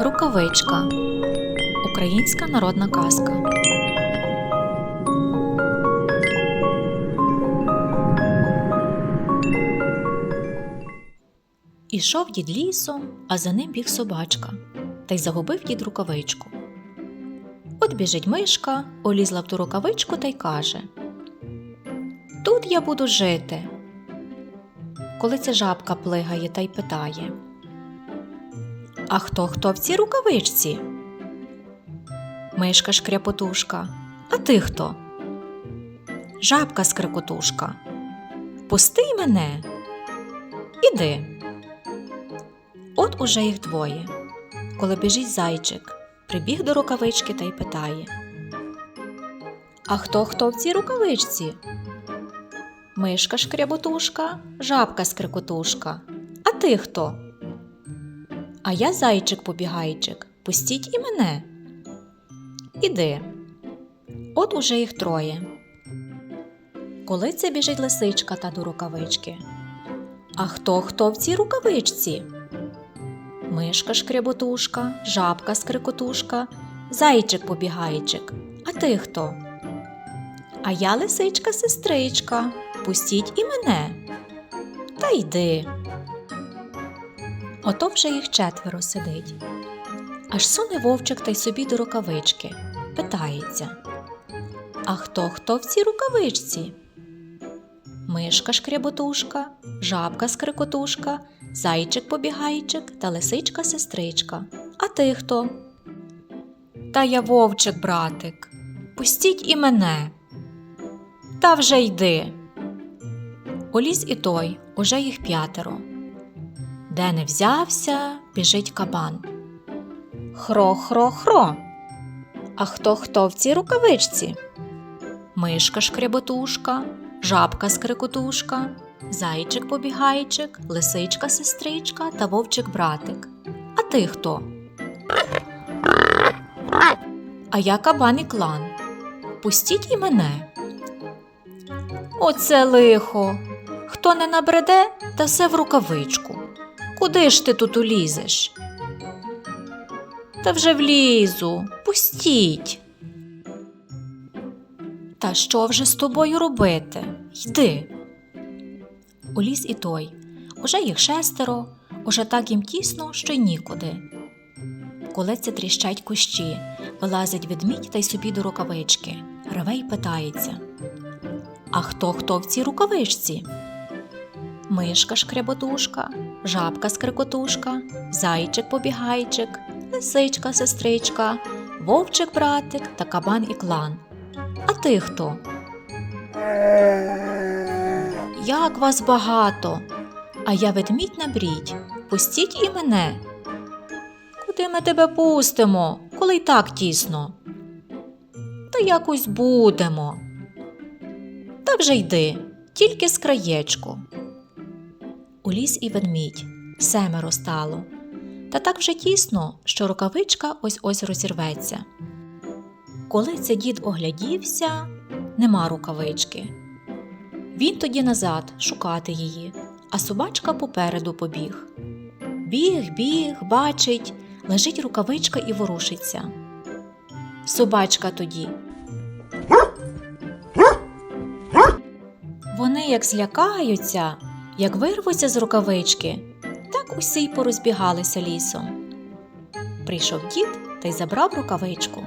Рукавичка. Українська народна казка. Ішов дід лісом, а за ним біг собачка, та й загубив дід рукавичку. От біжить мишка, олізла в ту рукавичку та й каже: Тут я буду жити. Коли ця жабка плигає та й питає: А хто хто в цій рукавичці? Мишка шкряпотушка. А ти хто? Жабка скрикотушка. Впусти мене. Іди. От уже їх двоє. Коли біжить зайчик, прибіг до рукавички та й питає: А хто хто в цій рукавичці? Мишка шкряботушка, жабка скрикотушка. А ти хто? А я зайчик побігайчик. Пустіть і мене. Іди. От уже їх троє. Коли це біжить лисичка та до рукавички. А хто хто в цій рукавичці? Мишка шкряботушка, жабка скрикотушка, зайчик побігайчик. А ти хто? А я лисичка сестричка. Пустіть і мене. Та йди. Ото вже їх четверо сидить. Аж суне вовчик та й собі до рукавички. Питається. А хто хто в цій рукавичці? Мишка шкряботушка, жабка скрикотушка, зайчик побігайчик та лисичка сестричка. А ти хто? Та я вовчик, братик. Пустіть і мене. Та вже йди. Уліз і той, уже їх п'ятеро. Де не взявся, біжить кабан. Хро-хро-хро. А хто хто в цій рукавичці? Мишка шкряботушка, жабка скрикотушка, зайчик побігайчик, лисичка сестричка та вовчик братик. А ти хто? А я кабан і клан. Пустіть і мене. Оце лихо. Хто не набреде, та все в рукавичку. Куди ж ти тут улізеш? Та вже влізу, пустіть. Та що вже з тобою робити? Йди. Уліз і той. Уже їх шестеро, уже так їм тісно, що й нікуди. Колеться тріщать кущі, вилазить ведмідь та й собі до рукавички. Реве й питається. А хто хто в цій рукавичці? Мишка шкряботушка, жабка скрикотушка, зайчик побігайчик, лисичка сестричка, вовчик братик та кабан і клан. А ти хто? Як вас багато, а я ведмідь на брідь. Пустіть і мене. Куди ми тебе пустимо, коли й так тісно? Та якось будемо. Так же йди, тільки з краєчку. Уліз і ведмідь, семеро стало. Та так вже тісно, що рукавичка ось ось розірветься. Коли це дід оглядівся, нема рукавички. Він тоді назад шукати її, а собачка попереду побіг. Біг, біг, бачить, лежить рукавичка і ворушиться. Собачка тоді. Вони як злякаються, як вирвуться з рукавички, так усі й порозбігалися лісом. Прийшов дід та й забрав рукавичку.